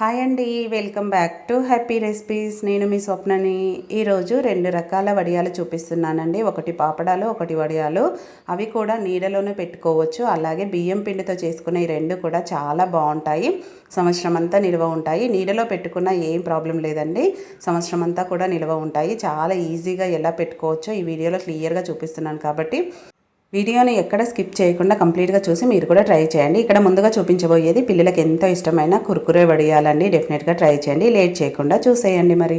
Hi అండి welcome back to happy recipes. నేను మీ స్వప్నని ఈరోజు రెండు రకాల వడియాలు చూపిస్తున్నానండి. ఒకటి పాపడాలు ఒకటి వడియాలు. అవి కూడా నీడలోనే పెట్టుకోవచ్చు. అలాగే బియ్యం పిండితో చేసుకునే ఈ రెండు కూడా చాలా బాగుంటాయి. సంవత్సరం అంతా నిల్వ ఉంటాయి. నీడలో పెట్టుకున్న ఏం ప్రాబ్లం లేదండి. సంవత్సరం అంతా కూడా నిల్వ ఉంటాయి. చాలా ఈజీగా ఎలా పెట్టుకోవచ్చో ఈ వీడియోలో క్లియర్గా చూపిస్తున్నాను కాబట్టి వీడియోని ఎక్కడ స్కిప్ చేయకుండా కంప్లీట్గా చూసి మీరు కూడా ట్రై చేయండి. ఇక్కడ ముందుగా చూపించబోయేది పిల్లలకు ఎంతో ఇష్టమైన కుర్కురే వడియాలండి డెఫినెట్గా ట్రై చేయండి. లేట్ చేయకుండా చూసేయండి మరి.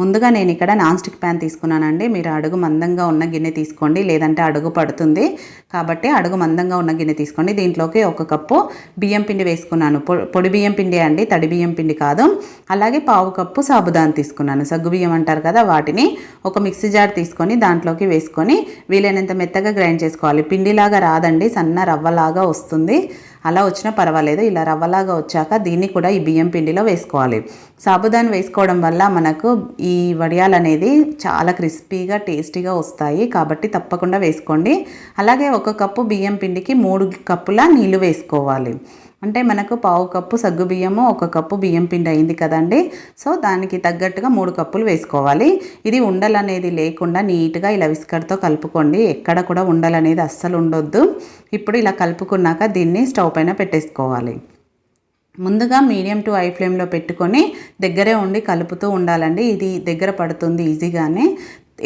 ముందుగా నేను ఇక్కడ నాన్ స్టిక్ ప్యాన్ తీసుకున్నానండి. మీరు అడుగు మందంగా ఉన్న గిన్నె తీసుకోండి. లేదంటే అడుగు పడుతుంది. కాబట్టి అడుగు మందంగా ఉన్న గిన్నె తీసుకోండి. దీంట్లోకి ఒక కప్పు బియ్యం పిండి వేసుకున్నాను. పొడి బియ్యం పిండి అండి. తడి బియ్యం పిండి కాదు. అలాగే పావు కప్పు సాబుదాన్ తీసుకున్నాను. సగ్గు బియ్యం అంటారు కదా వాటిని. ఒక మిక్సీ జార్ తీసుకొని దాంట్లోకి వేసుకొని వీలైనంత మెత్తగా గ్రైండ్ చేసుకోవాలి. పిండిలాగా రాదండి. సన్న రవ్వలాగా వస్తుంది. అలా వచ్చినా పర్వాలేదు. ఇలా రవ్వలాగా వచ్చాక దీన్ని కూడా ఈ బియ్యం పిండిలో వేసుకోవాలి. సాబుదాన్ వేసుకోవడం వల్ల మనకు ఈ వడియాలు అనేది చాలా క్రిస్పీగా టేస్టీగా వస్తాయి. కాబట్టి తప్పకుండా వేసుకోండి. అలాగే ఒక కప్పు బియ్యం పిండికి మూడు కప్పుల నీళ్ళు వేసుకోవాలి. అంటే మనకు పావు కప్పు సగ్గు బియ్యము ఒక కప్పు బియ్యం పిండి అయింది కదండి. సో దానికి తగ్గట్టుగా మూడు కప్పులు వేసుకోవాలి. ఇది ఉండలు అనేది లేకుండా నీట్గా ఇలా విస్కర్తో కలుపుకోండి. ఎక్కడ కూడా ఉండలు అనేది అస్సలు ఉండొద్దు. ఇప్పుడు ఇలా కలుపుకున్నాక దీన్ని స్టవ్ పైన పెట్టేసుకోవాలి. ముందుగా మీడియం టు హై ఫ్లేమ్లో పెట్టుకొని దగ్గరే ఉండి కలుపుతూ ఉండాలండి. ఇది దగ్గర పడుతుంది ఈజీగానే.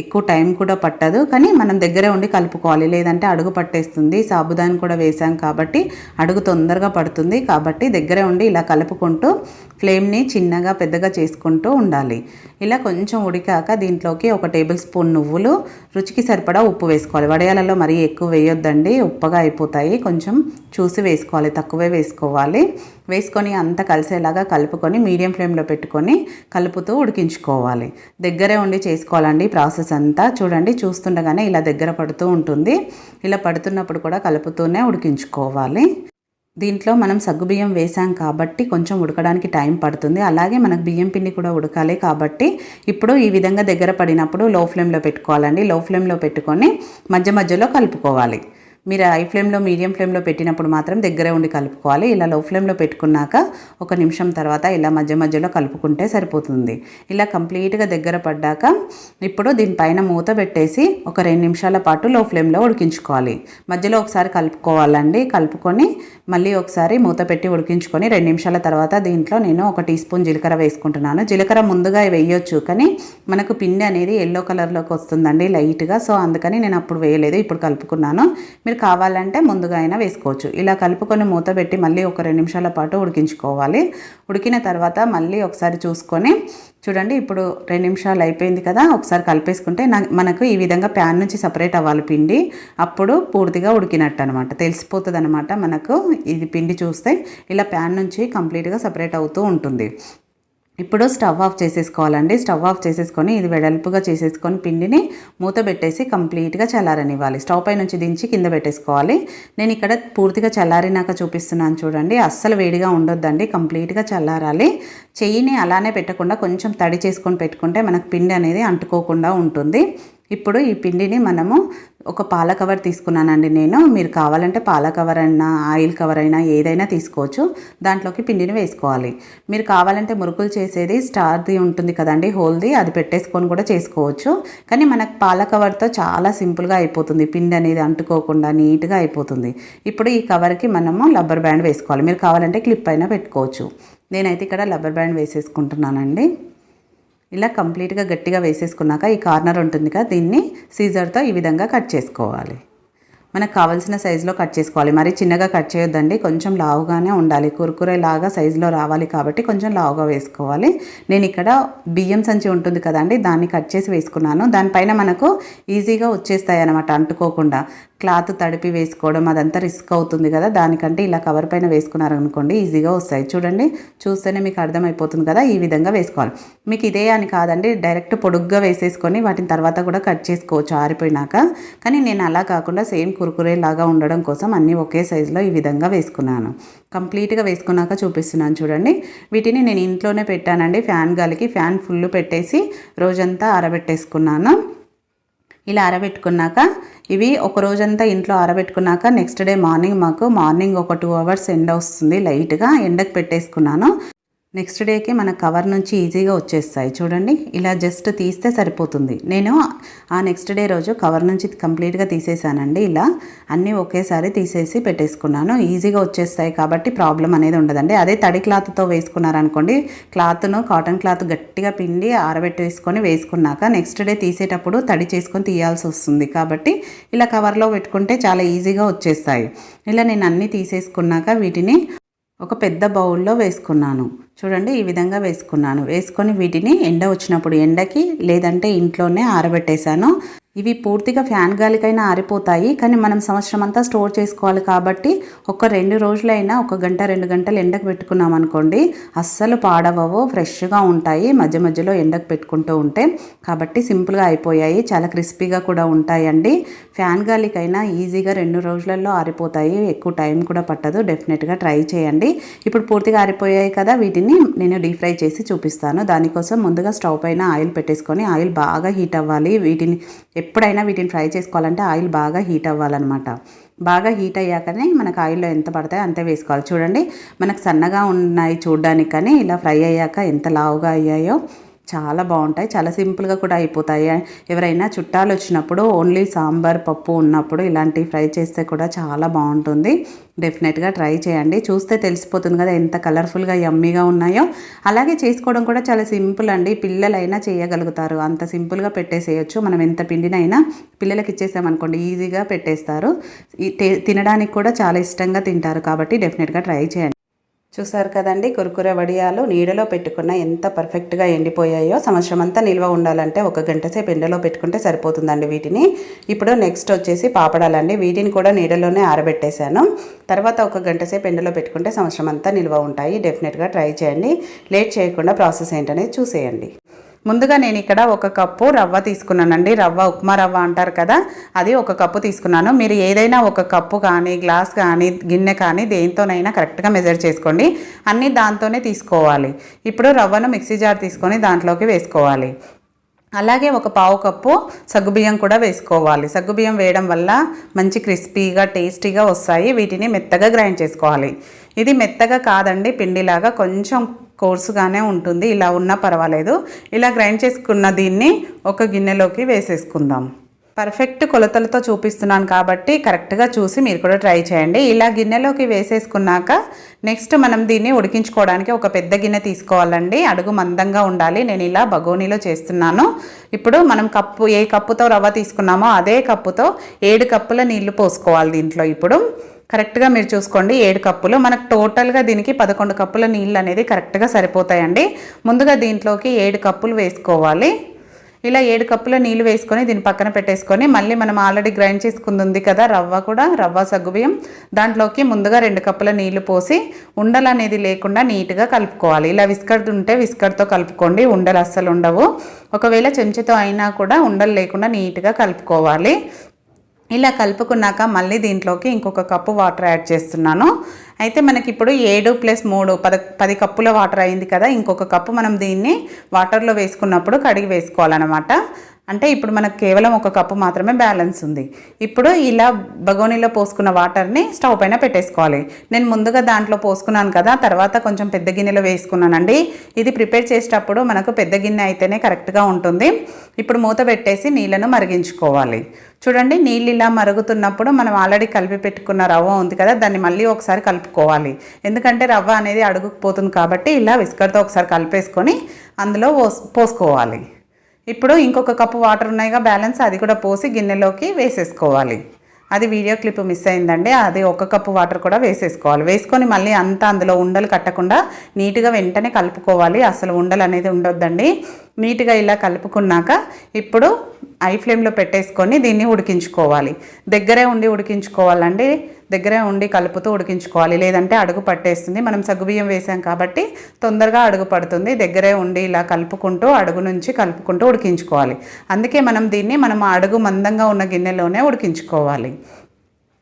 ఎక్కువ టైం కూడా పట్టదు కానీ మనం దగ్గరే ఉండి కలుపుకోవాలి. లేదంటే అడుగు పట్టేస్తుంది. సాబుదాని కూడా వేసాం కాబట్టి అడుగు తొందరగా పడుతుంది కాబట్టి దగ్గరే ఉండి ఇలా కలుపుకుంటూ ఫ్లేమ్ని చిన్నగా పెద్దగా చేసుకుంటూ ఉండాలి. ఇలా కొంచెం ఉడికాక దీంట్లోకి ఒక టేబుల్ స్పూన్ నువ్వులు రుచికి సరిపడా ఉప్పు వేసుకోవాలి. వడయాలలో మరీ ఎక్కువ వేయొద్దండి. ఉప్పగా అయిపోతాయి. కొంచెం చూసి వేసుకోవాలి. తక్కువే వేసుకోవాలి. వేసుకొని అంతా కలిసేలాగా కలుపుకొని మీడియం ఫ్లేమ్లో పెట్టుకొని కలుపుతూ ఉడికించుకోవాలి. దగ్గరే ఉండి చేసుకోవాలండి ప్రాసెస్ అంతా. చూడండి చూస్తుండగానే ఇలా దగ్గర పడుతూ ఉంటుంది. ఇలా పడుతున్నప్పుడు కూడా కలుపుతూనే ఉడికించుకోవాలి. దీంట్లో మనం సగ్గుబియ్యం వేసాం కాబట్టి కొంచెం ఉడకడానికి టైం పడుతుంది. అలాగే మనకు బియ్యం పిండి కూడా ఉడకాలి కాబట్టి ఇప్పుడు ఈ విధంగా దగ్గర పడినప్పుడు లో ఫ్లేమ్లో పెట్టుకోవాలండి లో ఫ్లేమ్లో పెట్టుకొని మధ్య మధ్యలో కలుపుకోవాలి. మీరు హై ఫ్లేమ్లో మీడియం ఫ్లేమ్లో పెట్టినప్పుడు మాత్రం దగ్గరే ఉండి కలుపుకోవాలి. ఇలా లో ఫ్లేమ్లో పెట్టుకున్నాక ఒక నిమిషం తర్వాత ఇలా మధ్య మధ్యలో కలుపుకుంటే సరిపోతుంది. ఇలా కంప్లీట్గా దగ్గర పడ్డాక ఇప్పుడు దీనిపైన మూత పెట్టేసి ఒక రెండు నిమిషాల పాటు లో ఫ్లేమ్లో ఉడికించుకోవాలి. మధ్యలో ఒకసారి కలుపుకోవాలండి. కలుపుకొని మళ్ళీ ఒకసారి మూత పెట్టి ఉడికించుకొని రెండు నిమిషాల తర్వాత దీంట్లో నేను ఒక టీ స్పూన్ జీలకర్ర వేసుకుంటున్నాను. జీలకర్ర ముందుగా వేయొచ్చు కానీ మనకు పిండి అనేది ఎల్లో కలర్లోకి వస్తుందండి లైట్గా సో అందుకని నేను అప్పుడు వేయలేదు ఇప్పుడు కలుపుకున్నాను. మీరు మీరు కావాలంటే ముందుగా అయినా వేసుకోవచ్చు. ఇలా కలుపుకొని మూత పెట్టి మళ్ళీ ఒక రెండు నిమిషాల పాటు ఉడికించుకోవాలి. ఉడికిన తర్వాత మళ్ళీ ఒకసారి చూసుకొని చూడండి ఇప్పుడు రెండు నిమిషాలు అయిపోయింది కదా ఒకసారి కలిపేసుకుంటే మనకు ఈ విధంగా ప్యాన్ నుంచి సపరేట్ అవ్వాలి పిండి. అప్పుడు పూర్తిగా ఉడికినట్టు అనమాట తెలిసిపోతుంది అనమాట మనకు ఇది పిండి చూస్తే. ఇలా ప్యాన్ నుంచి కంప్లీట్గా సపరేట్ అవుతూ ఉంటుంది. ఇప్పుడు స్టవ్ ఆఫ్ చేసేసుకోవాలండి. స్టవ్ ఆఫ్ చేసేసుకొని ఇది వెడల్పుగా చేసేసుకొని పిండిని మూత పెట్టేసి కంప్లీట్గా చల్లారనివ్వాలి. స్టవ్ పై నుంచి దించి కింద పెట్టేసుకోవాలి. నేను ఇక్కడ పూర్తిగా చల్లారినాక చూపిస్తున్నాను చూడండి. అస్సలు వేడిగా ఉండొద్దండి. కంప్లీట్గా చల్లారాలి. చెయ్యిని అలానే పెట్టకుండా కొంచెం తడి చేసుకొని పెట్టుకుంటే మనకు పిండి అనేది అంటుకోకుండా ఉంటుంది. ఇప్పుడు ఈ పిండిని మనము ఒక పాల కవర్ తీసుకున్నానండి నేను. మీరు కావాలంటే పాల కవర్ అయినా ఆయిల్ కవర్ అయినా ఏదైనా తీసుకోవచ్చు. దాంట్లోకి పిండిని వేసుకోవాలి. మీరు కావాలంటే మురుకులు చేసేది స్టార్ది ఉంటుంది కదండి హోల్ది అది పెట్టేసుకొని కూడా చేసుకోవచ్చు. కానీ మనకు పాల కవర్తో చాలా సింపుల్గా అయిపోతుంది. పిండి అనేది అంటుకోకుండా నీట్గా అయిపోతుంది. ఇప్పుడు ఈ కవర్కి మనము రబ్బర్ బ్యాండ్ వేసుకోవాలి. మీరు కావాలంటే క్లిప్ అయినా పెట్టుకోవచ్చు. నేనైతే ఇక్కడ రబ్బర్ బ్యాండ్ వేసేసుకుంటున్నానండి. ఇలా కంప్లీట్గా గట్టిగా వేసేసుకున్నాక ఈ కార్నర్ ఉంటుంది కదా దీన్ని సీజర్తో ఈ విధంగా కట్ చేసుకోవాలి. మనకు కావాల్సిన సైజులో కట్ చేసుకోవాలి. మరి చిన్నగా కట్ చేయొద్దండి కొంచెం లావుగానే ఉండాలి. కురుకురే లాగా సైజులో రావాలి కాబట్టి కొంచెం లావుగా వేసుకోవాలి. నేను ఇక్కడ బియ్యం సంచి ఉంటుంది కదండి దాన్ని కట్ చేసి వేసుకున్నాను. దానిపైన మనకు ఈజీగా వచ్చేస్తాయి అనమాట అంటుకోకుండా. క్లాత్ తడిపి వేసుకోవడం అదంతా రిస్క్ అవుతుంది కదా. దానికంటే ఇలా కవర్ పైన వేసుకున్నారనుకోండి ఈజీగా వస్తాయి. చూడండి చూస్తేనే మీకు అర్థమైపోతుంది కదా ఈ విధంగా వేసుకోవాలి. మీకు ఇదే అని కాదండి డైరెక్ట్ పొడుగ్గా వేసేసుకొని వాటిని తర్వాత కూడా కట్ చేసుకోవచ్చు ఆరిపోయినాక. కానీ నేను అలా కాకుండా సేమ్ కురుకురే లాగా ఉండడం కోసం అన్నీ ఒకే సైజులో ఈ విధంగా వేసుకున్నాను. కంప్లీట్గా వేసుకున్నాక చూపిస్తున్నాను చూడండి. వీటిని నేను ఇంట్లోనే పెట్టానండి ఫ్యాన్ గాలికి ఫ్యాన్ ఫుల్ పెట్టేసి రోజంతా ఆరబెట్టేసుకున్నాను. ఇలా ఆరబెట్టుకున్నాక ఇవి ఒక రోజంతా ఇంట్లో ఆరబెట్టుకున్నాక నెక్స్ట్ డే మార్నింగ్ మాకు మార్నింగ్ ఒక టూ అవర్స్ ఎండ వస్తుంది. లైట్గా ఎండకు పెట్టేసుకున్నాను. నెక్స్ట్ డేకి మన కవర్ నుంచి ఈజీగా వచ్చేస్తాయి. చూడండి ఇలా జస్ట్ తీస్తే సరిపోతుంది. నేను ఆ నెక్స్ట్ డే రోజు కవర్ నుంచి కంప్లీట్గా తీసేసానండి. ఇలా అన్నీ ఒకేసారి తీసేసి పెట్టేసుకున్నాను. ఈజీగా వచ్చేస్తాయి కాబట్టి ప్రాబ్లం అనేది ఉండదండి. అదే తడి క్లాత్తో వేసుకున్నారనుకోండి క్లాత్ను కాటన్ క్లాత్ గట్టిగా పిండి ఆరబెట్టేసుకొని వేసుకున్నాక నెక్స్ట్ డే తీసేటప్పుడు తడి చేసుకొని తీయాల్సి వస్తుంది. కాబట్టి ఇలా కవర్లో పెట్టుకుంటే చాలా ఈజీగా వచ్చేస్తాయి. ఇలా నేను అన్నీ తీసేసుకున్నాక వీటిని ఒక పెద్ద బౌల్లో వేసుకున్నాను. చూడండి ఈ విధంగా వేసుకున్నాను. వేసుకొని వీటిని ఎండ వచ్చినప్పుడు ఎండకి లేదంటే ఇంట్లోనే ఆరబెట్టేశాను. ఇవి పూర్తిగా ఫ్యాన్ గాలికైనా ఆరిపోతాయి కానీ మనం సంవత్సరం అంతా స్టోర్ చేసుకోవాలి కాబట్టి ఒక రెండు రోజులైనా ఒక గంట రెండు గంటలు ఎండకు పెట్టుకున్నాం అనుకోండి అస్సలు పాడవవు ఫ్రెష్గా ఉంటాయి మధ్య మధ్యలో ఎండకు పెట్టుకుంటూ ఉంటే. కాబట్టి సింపుల్గా అయిపోయాయి చాలా క్రిస్పీగా కూడా ఉంటాయండి. ఫ్యాన్ గాలికైనా ఈజీగా రెండు రోజులలో ఆరిపోతాయి ఎక్కువ టైం కూడా పట్టదు డెఫినెట్గా ట్రై చేయండి. ఇప్పుడు పూర్తిగా ఆరిపోయాయి కదా వీటిని నేను డీప్ ఫ్రై చేసి చూపిస్తాను. దానికోసం ముందుగా స్టవ్ పైన ఆయిల్ పెట్టేసుకొని ఆయిల్ బాగా హీట్ అవ్వాలి. వీటిని ఎప్పుడైనా వీటిని ఫ్రై చేసుకోవాలంటే ఆయిల్ బాగా హీట్ అవ్వాలన్నమాట. బాగా హీట్ అయ్యాకనే మనకు ఆయిల్లో ఎంత పడతాయో అంతే వేసుకోవాలి. చూడండి మనకు సన్నగా ఉన్నాయి చూడడానికి కానీ ఇలా ఫ్రై అయ్యాక ఎంత లావుగా అయ్యాయో చాలా బాగుంటాయి. చాలా సింపుల్గా కూడా అయిపోతాయి. ఎవరైనా చుట్టాలు వచ్చినప్పుడు ఓన్లీ సాంబార్ పప్పు ఉన్నప్పుడు ఇలాంటివి ఫ్రై చేస్తే కూడా చాలా బాగుంటుంది. డెఫినెట్గా ట్రై చేయండి. చూస్తే తెలిసిపోతుంది కదా ఎంత కలర్ఫుల్గా యమ్మీగా ఉన్నాయో. అలాగే చేసుకోవడం కూడా చాలా సింపుల్ అండి. పిల్లలైనా చేయగలుగుతారు. అంత సింపుల్గా పెట్టేసేయచ్చు. మనం ఎంత పిండినైనా పిల్లలకి ఇచ్చేసామనుకోండి ఈజీగా పెట్టేస్తారు. తినడానికి కూడా చాలా ఇష్టంగా తింటారు కాబట్టి డెఫినెట్గా ట్రై చేయండి. చూసారు కదండి కురుకుర వడియాలు నీడలో పెట్టుకున్న ఎంత పర్ఫెక్ట్గా ఎండిపోయాయో. సంవత్సరం అంతా నిల్వ ఉండాలంటే ఒక గంట సేపు ఎండలో పెట్టుకుంటే సరిపోతుందండి వీటిని. ఇప్పుడు నెక్స్ట్ వచ్చేసి పాపడాలండి. వీటిని కూడా నీడలోనే ఆరబెట్టేశాను. తర్వాత ఒక గంట సేపు ఎండలో పెట్టుకుంటే సంవత్సరం అంతా నిల్వ ఉంటాయి. డెఫినెట్గా ట్రై చేయండి. లేట్ చేయకుండా ప్రాసెస్ ఏంటనేది చూసేయండి. ముందుగా నేను ఇక్కడ ఒక కప్పు రవ్వ తీసుకున్నానండి. రవ్వ ఉప్మా రవ్వ అంటారు కదా అది ఒక కప్పు తీసుకున్నాను. మీరు ఏదైనా ఒక కప్పు కానీ గ్లాస్ కానీ గిన్నె కానీ దేంతోనైనా కరెక్ట్గా మెజర్ చేసుకోండి. అన్నీ దాంతోనే తీసుకోవాలి. ఇప్పుడు రవ్వను మిక్సీ జార్ తీసుకొని దాంట్లోకి వేసుకోవాలి. అలాగే ఒక పావు కప్పు సగ్గుబియ్యం కూడా వేసుకోవాలి. సగ్గుబియ్యం వేయడం వల్ల మంచి క్రిస్పీగా టేస్టీగా వస్తాయి. వీటిని మెత్తగా గ్రైండ్ చేసుకోవాలి. ఇది మెత్తగా కాదండి పిండిలాగా కొంచెం కోర్సుగానే ఉంటుంది. ఇలా ఉన్నా పర్వాలేదు. ఇలా గ్రైండ్ చేసుకున్న దీన్ని ఒక గిన్నెలోకి వేసేసుకుందాం. పర్ఫెక్ట్ కొలతలతో చూపిస్తున్నాను కాబట్టి కరెక్ట్గా చూసి మీరు కూడా ట్రై చేయండి. ఇలా గిన్నెలోకి వేసేసుకున్నాక నెక్స్ట్ మనం దీన్ని ఉడికించుకోవడానికి ఒక పెద్ద గిన్నె తీసుకోవాలండి. అడుగు మందంగా ఉండాలి. నేను ఇలా బగోనీలో చేస్తున్నాను. ఇప్పుడు మనం కప్పు ఏ కప్పుతో రవ్వ తీసుకున్నామో అదే కప్పుతో ఏడు కప్పుల నీళ్ళు పోసుకోవాలి దీంట్లో ఇప్పుడు. కరెక్ట్గా మీరు చూసుకోండి. ఏడు కప్పులు. మనకు టోటల్గా దీనికి పదకొండు కప్పుల నీళ్ళు అనేది కరెక్ట్గా సరిపోతాయండి. ముందుగా దీంట్లోకి ఏడు కప్పులు వేసుకోవాలి. ఇలా ఏడు కప్పుల నీళ్ళు వేసుకొని దీన్ని పక్కన పెట్టేసుకొని మళ్ళీ మనం ఆల్రెడీ గ్రైండ్ చేసుకుంది ఉంది కదా రవ్వ కూడా రవ్వ సగ్గుబియ్యం. దాంట్లోకి ముందుగా రెండు కప్పుల నీళ్ళు పోసి ఉండలు అనేది లేకుండా నీట్గా కలుపుకోవాలి. ఇలా విస్కర్ ఉంటే విస్కర్తో కలుపుకోండి. ఉండలు అస్సలు ఉండవు. ఒకవేళ చెంచాతో అయినా కూడా ఉండలు లేకుండా నీట్గా కలుపుకోవాలి. ఇలా కలుపుకున్నాక మళ్ళీ దీంట్లోకి ఇంకొక కప్పు వాటర్ యాడ్ చేస్తున్నాను. అయితే మనకి ఇప్పుడు ఏడు ప్లస్ మూడు పద పది కప్పుల వాటర్ అయింది కదా ఇంకొక కప్పు మనం దీన్ని వాటర్లో వేసుకున్నప్పుడు కడిగి వేసుకోవాలన్నమాట. అంటే ఇప్పుడు మనకు కేవలం ఒక కప్పు మాత్రమే బ్యాలెన్స్ ఉంది. ఇప్పుడు ఇలా బగోనీలో పోసుకున్న వాటర్ని స్టవ్ పైన పెట్టేసుకోవాలి. నేను ముందుగా దాంట్లో పోసుకున్నాను కదా తర్వాత కొంచెం పెద్ద గిన్నెలో వేసుకున్నానండి. ఇది ప్రిపేర్ చేసేటప్పుడు మనకు పెద్ద గిన్నె అయితేనే కరెక్ట్గా ఉంటుంది. ఇప్పుడు మూత పెట్టేసి నీళ్ళను మరిగించుకోవాలి. చూడండి నీళ్ళు ఇలా మరుగుతున్నప్పుడు మనం ఆల్రెడీ కలిపి పెట్టుకున్న రవ్వ ఉంది కదా దాన్ని మళ్ళీ ఒకసారి కలుపుకోవాలి. ఎందుకంటే రవ్వ అనేది అడుగుకుపోతుంది కాబట్టి ఇలా విస్కర్తో ఒకసారి కలిపేసుకొని అందులో పోసుకోవాలి. ఇప్పుడు ఇంకొక కప్పు వాటర్ ఉన్నాయిగా బ్యాలెన్స్ అది కూడా పోసి గిన్నెలోకి వేసేసుకోవాలి. అది వీడియో క్లిప్ మిస్ అయిందండి అది ఒక కప్పు వాటర్ కూడా వేసేసుకోవాలి. వేసుకొని మళ్ళీ అంతా అందులో ఉండలు కట్టకుండా నీట్గా వెంటనే కలుపుకోవాలి. అసలు ఉండలు అనేది ఉండొద్దండి. నీట్గా ఇలా కలుపుకున్నాక ఇప్పుడు ఐ ఫ్లేమ్లో పెట్టేసుకొని దీన్ని ఉడికించుకోవాలి. దగ్గరే ఉండి ఉడికించుకోవాలండి. దగ్గరే ఉండి కలుపుతూ ఉడికించుకోవాలి. లేదంటే అడుగు పట్టేస్తుంది. మనం సగ్గుబియ్యం వేసాం కాబట్టి తొందరగా అడుగు పడుతుంది. దగ్గరే ఉండి ఇలా కలుపుకుంటూ అడుగు నుంచి కలుపుకుంటూ ఉడికించుకోవాలి. అందుకే మనం దీన్ని మనం అడుగు మందంగా ఉన్న గిన్నెలోనే ఉడికించుకోవాలి.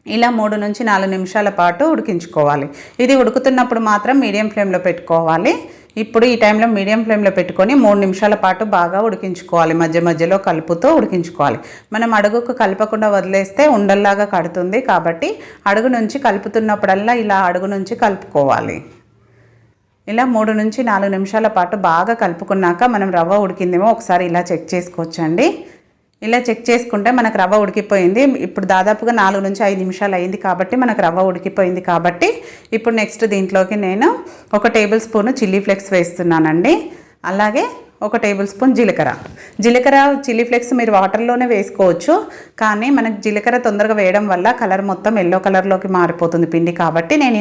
ఇలా మూడు నుంచి నాలుగు నిమిషాల పాటు ఉడికించుకోవాలి. ఇది ఉడుకుతున్నప్పుడు మాత్రం మీడియం ఫ్లేమ్లో పెట్టుకోవాలి. ఇప్పుడు ఈ టైంలో మీడియం ఫ్లేమ్లో పెట్టుకొని మూడు నిమిషాల పాటు బాగా ఉడికించుకోవాలి. మధ్య మధ్యలో కలుపుతూ ఉడికించుకోవాలి. మనం అడుగుకు కలపకుండా వదిలేస్తే ఉండల్లాగా కడుతుంది కాబట్టి అడుగు నుంచి కలుపుతున్నప్పుడల్లా ఇలా అడుగు నుంచి కలుపుకోవాలి. ఇలా మూడు నుంచి నాలుగు నిమిషాల పాటు బాగా కలుపుకున్నాక మనం రవ్వ ఉడికిందేమో ఒకసారి ఇలా చెక్ చేసుకోవచ్చండి. ఇలా చెక్ చేసుకుంటే మనకు రవ్వ ఉడికిపోయింది. ఇప్పుడు దాదాపుగా నాలుగు నుంచి ఐదు నిమిషాలు అయింది కాబట్టి మనకు రవ్వ ఉడికిపోయింది కాబట్టి ఇప్పుడు నెక్స్ట్ దీంట్లోకి నేను ఒక టేబుల్ స్పూన్ చిల్లీ ఫ్లేక్స్ వేస్తున్నానండి. అలాగే ఒక టేబుల్ స్పూన్ జీలకర్ర. జీలకర్ర చిల్లీ ఫ్లేక్స్ మీరు వాటర్లోనే వేసుకోవచ్చు. కానీ మనకు జీలకర్ర తొందరగా వేయడం వల్ల కలర్ మొత్తం ఎల్లో కలర్లోకి మారిపోతుంది పిండి కాబట్టి నేను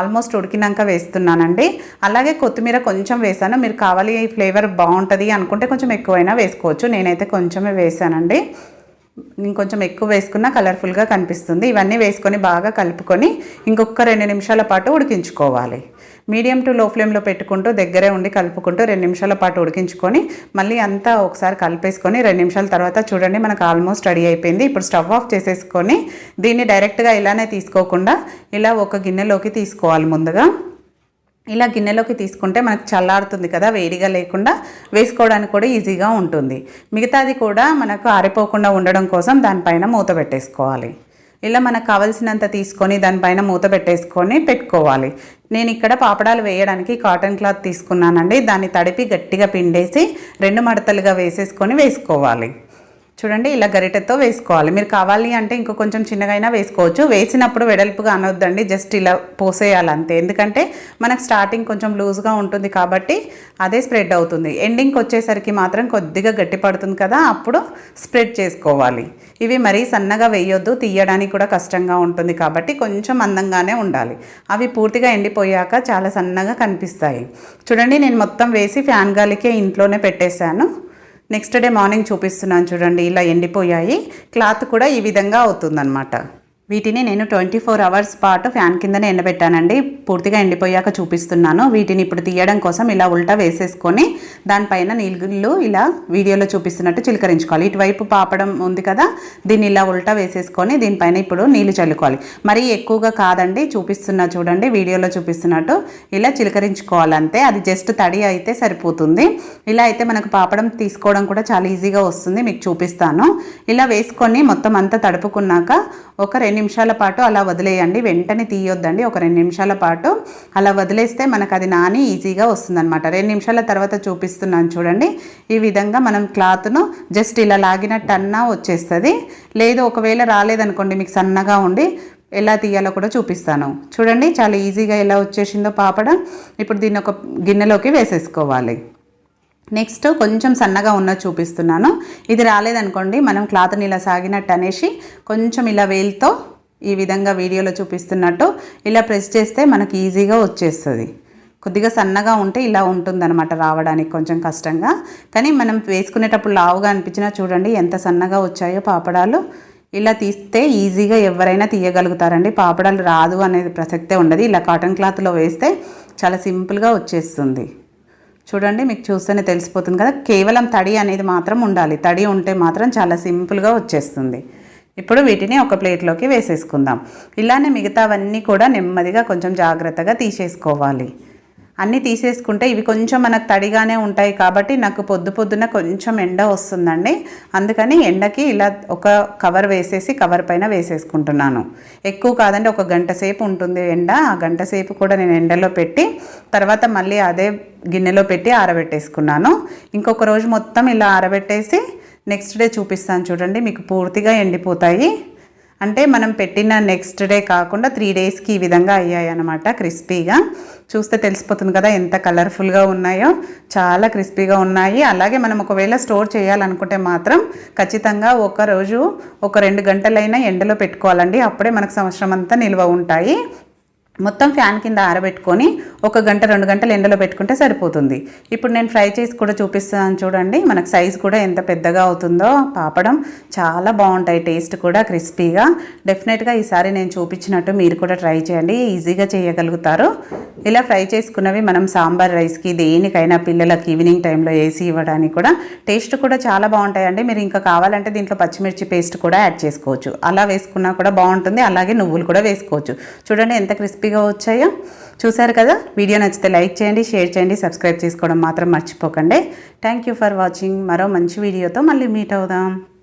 ఆల్మోస్ట్ ఉడికినాక వేస్తున్నానండి. అలాగే కొత్తిమీర కొంచెం వేసాను. మీరు కావాలి ఈ ఫ్లేవర్ బాగుంటుంది అనుకుంటే కొంచెం ఎక్కువైనా వేసుకోవచ్చు. నేనైతే కొంచెమే వేసానండి. ఇంకొంచెం ఎక్కువ వేసుకున్నా కలర్ఫుల్గా కనిపిస్తుంది. ఇవన్నీ వేసుకొని బాగా కలుపుకొని ఇంకొక రెండు నిమిషాల పాటు ఉడికించుకోవాలి. మీడియం టు లో ఫ్లేమ్లో పెట్టుకుంటూ దగ్గరే ఉండి కలుపుకుంటూ రెండు నిమిషాల పాటు ఉడికించుకొని మళ్ళీ అంతా ఒకసారి కలిపేసుకొని రెండు నిమిషాల తర్వాత చూడండి మనకు ఆల్మోస్ట్ రెడీ అయిపోయింది. ఇప్పుడు స్టవ్ ఆఫ్ చేసేసుకొని దీన్ని డైరెక్ట్గా ఇలానే తీసుకోకుండా ఇలా ఒక గిన్నెలోకి తీసుకోవాలి ముందుగా. ఇలా గిన్నెలోకి తీసుకుంటే మనకు చల్లారుతుంది కదా వేడిగా లేకుండా వేసుకోవడానికి కూడా ఈజీగా ఉంటుంది. మిగతాది కూడా మనకు ఆరిపోకుండా ఉండడం కోసం దానిపైన మూత పెట్టేసుకోవాలి. ఇలా మనకు కావలసినంత తీసుకొని దానిపైన మూత పెట్టేసుకొని పెట్టుకోవాలి. నేను ఇక్కడ పాపడాలు వేయడానికి కాటన్ క్లాత్ తీసుకున్నానండి. దాన్ని తడిపి గట్టిగా పిండేసి రెండు మడతలుగా వేసేసుకొని వేసుకోవాలి. చూడండి ఇలా గరిటెతో వేసుకోవాలి. మీరు కావాలి అంటే ఇంకో కొంచెం చిన్నగైనా వేసుకోవచ్చు. వేసినప్పుడు వెడల్పుగా అనొద్దండి జస్ట్ ఇలా పోసేయాలి అంతే. ఎందుకంటే మనకు స్టార్టింగ్ కొంచెం లూజ్గా ఉంటుంది కాబట్టి అదే స్ప్రెడ్ అవుతుంది. ఎండింగ్కి వచ్చేసరికి మాత్రం కొద్దిగా గట్టి పడుతుంది కదా అప్పుడు స్ప్రెడ్ చేసుకోవాలి. ఇవి మరీ సన్నగా వేయొద్దు తీయడానికి కూడా కష్టంగా ఉంటుంది కాబట్టి కొంచెం అందంగానే ఉండాలి. అవి పూర్తిగా ఎండిపోయాక చాలా సన్నగా కనిపిస్తాయి. చూడండి నేను మొత్తం వేసి ఫ్యాన్ గాలికే ఇంట్లోనే పెట్టేశాను. నెక్స్ట్ డే మార్నింగ్ చూపిస్తున్నాను చూడండి ఇలా ఎండిపోయాయి. క్లాత్ కూడా ఈ విధంగా అవుతుందన్నమాట. వీటిని నేను ట్వంటీ ఫోర్ అవర్స్ పాటు ఫ్యాన్ కిందనే ఎండబెట్టానండి. పూర్తిగా ఎండిపోయాక చూపిస్తున్నాను. వీటిని ఇప్పుడు తీయడం కోసం ఇలా ఉల్టా వేసేసుకొని దానిపైన నీళ్ళు ఇలా వీడియోలో చూపిస్తున్నట్టు చిలకరించుకోవాలి. ఇటువైపు పాపడం ఉంది కదా దీన్ని ఇలా ఉల్టా వేసేసుకొని దీనిపైన ఇప్పుడు నీళ్ళు చల్లుకోవాలి. మరీ ఎక్కువగా కాదండి చూపిస్తున్నా చూడండి వీడియోలో చూపిస్తున్నట్టు. ఇలా చిలకరించుకోవాలంతే అది జస్ట్ తడి అయితే సరిపోతుంది. ఇలా అయితే మనకు పాపడం తీసుకోవడం కూడా చాలా ఈజీగా వస్తుంది మీకు చూపిస్తాను. ఇలా వేసుకొని మొత్తం అంతా తడుపుకున్నాక ఒక రెండు రెండు నిమిషాల పాటు అలా వదిలేయండి. వెంటనే తీయొద్దండి. ఒక రెండు నిమిషాల పాటు అలా వదిలేస్తే మనకు అది నాని ఈజీగా వస్తుందన్నమాట. రెండు నిమిషాల తర్వాత చూపిస్తున్నాను చూడండి. ఈ విధంగా మనం క్లాత్ను జస్ట్ ఇలా లాగినట్టు అన్నా వచ్చేస్తుంది. లేదు ఒకవేళ రాలేదనుకోండి మీకు సన్నగా ఉండి ఎలా తీయాలో కూడా చూపిస్తాను. చూడండి చాలా ఈజీగా ఎలా వచ్చేసిందో పాపడ. ఇప్పుడు దీన్ని ఒక గిన్నెలోకి వేసేసుకోవాలి. నెక్స్ట్ కొంచెం సన్నగా ఉన్న చూపిస్తున్నాను. ఇది రాలేదనుకోండి మనం క్లాత్ని ఇలా సాగినట్టు అనేసి కొంచెం ఇలా వేలుతో ఈ విధంగా వీడియోలో చూపిస్తున్నట్టు ఇలా ప్రెస్ చేస్తే మనకి ఈజీగా వచ్చేస్తుంది. కొద్దిగా సన్నగా ఉంటే ఇలా ఉంటుందన్నమాట రావడానికి కొంచెం కష్టంగా. కానీ మనం వేసుకునేటప్పుడు లావుగా అనిపించినా చూడండి ఎంత సన్నగా వచ్చాయో పాపడాలు. ఇలా తీస్తే ఈజీగా ఎవరైనా తీయగలుగుతారండి. పాపడాలు రాదు అనేది ప్రసక్తే ఉండదు. ఇలా కాటన్ క్లాత్లో వేస్తే చాలా సింపుల్గా వచ్చేస్తుంది. చూడండి మీకు చూస్తేనే తెలిసిపోతుంది కదా. కేవలం తడి అనేది మాత్రం ఉండాలి. తడి ఉంటే మాత్రం చాలా సింపుల్గా వచ్చేస్తుంది. ఇప్పుడు వీటిని ఒక ప్లేట్లోకి వేసేసుకుందాం. ఇలానే మిగతావన్నీ కూడా నెమ్మదిగా కొంచెం జాగ్రత్తగా తీసేసుకోవాలి. అన్నీ తీసేసుకుంటే ఇవి కొంచెం మనకు తడిగానే ఉంటాయి కాబట్టి నాకు పొద్దు పొద్దున కొంచెం ఎండ వస్తుందండి. అందుకని ఎండకి ఇలా ఒక కవర్ వేసేసి కవర్ పైన వేసేసుకుంటున్నాను. ఎక్కువ కాదండి ఒక గంట సేపు ఉంటుంది ఎండ. ఆ గంట సేపు కూడా నేను ఎండలో పెట్టి తర్వాత మళ్ళీ అదే గిన్నెలో పెట్టి ఆరబెట్టేసుకున్నాను. ఇంకొక రోజు మొత్తం ఇలా ఆరబెట్టేసి నెక్స్ట్ డే చూపిస్తాను చూడండి మీకు పూర్తిగా ఎండిపోతాయి. అంటే మనం పెట్టిన నెక్స్ట్ డే కాకుండా త్రీ డేస్కి ఈ విధంగా అయ్యాయి అనమాట క్రిస్పీగా. చూస్తే తెలిసిపోతుంది కదా ఎంత కలర్ఫుల్గా ఉన్నాయో. చాలా క్రిస్పీగా ఉన్నాయి. అలాగే మనం ఒకవేళ స్టోర్ చేయాలనుకుంటే మాత్రం ఖచ్చితంగా ఒక రోజు ఒక రెండు గంటలైనా ఎండలో పెట్టుకోవాలండి. అప్పుడే మనకు సంవత్సరం అంతా నిల్వ ఉంటాయి. మొత్తం ఫ్యాన్ కింద ఆరబెట్టుకొని ఒక గంట రెండు గంటలు ఎండలో పెట్టుకుంటే సరిపోతుంది. ఇప్పుడు నేను ఫ్రై చేసి కూడా చూపిస్తాను చూడండి. మనకు సైజ్ కూడా ఎంత పెద్దగా అవుతుందో పాపడం. చాలా బాగుంటాయి టేస్ట్ కూడా క్రిస్పీగా. డెఫినెట్గా ఈసారి నేను చూపించినట్టు మీరు కూడా ట్రై చేయండి. ఈజీగా చేయగలుగుతారు. ఇలా ఫ్రై చేసుకున్నవి మనం సాంబార్ రైస్కి దేనికైనా పిల్లలకి ఈవినింగ్ టైంలో వేసి ఇవ్వడానికి కూడా టేస్ట్ కూడా చాలా బాగుంటాయండి. మీరు ఇంకా కావాలంటే దీంట్లో పచ్చిమిర్చి పేస్ట్ కూడా యాడ్ చేసుకోవచ్చు. అలా వేసుకున్నా కూడా బాగుంటుంది. అలాగే నువ్వులు కూడా వేసుకోవచ్చు. చూడండి ఎంత క్రిస్పీగా వచ్చాయో. చూసారు కదా? వీడియో నచ్చితే లైక్ చేయండి షేర్ చేయండి సబ్స్క్రైబ్ చేసుకోవడం మాత్రం మర్చిపోకండి. Thank you for watching. మరో మంచి వీడియోతో మళ్ళీ మీట్ అవుదాం.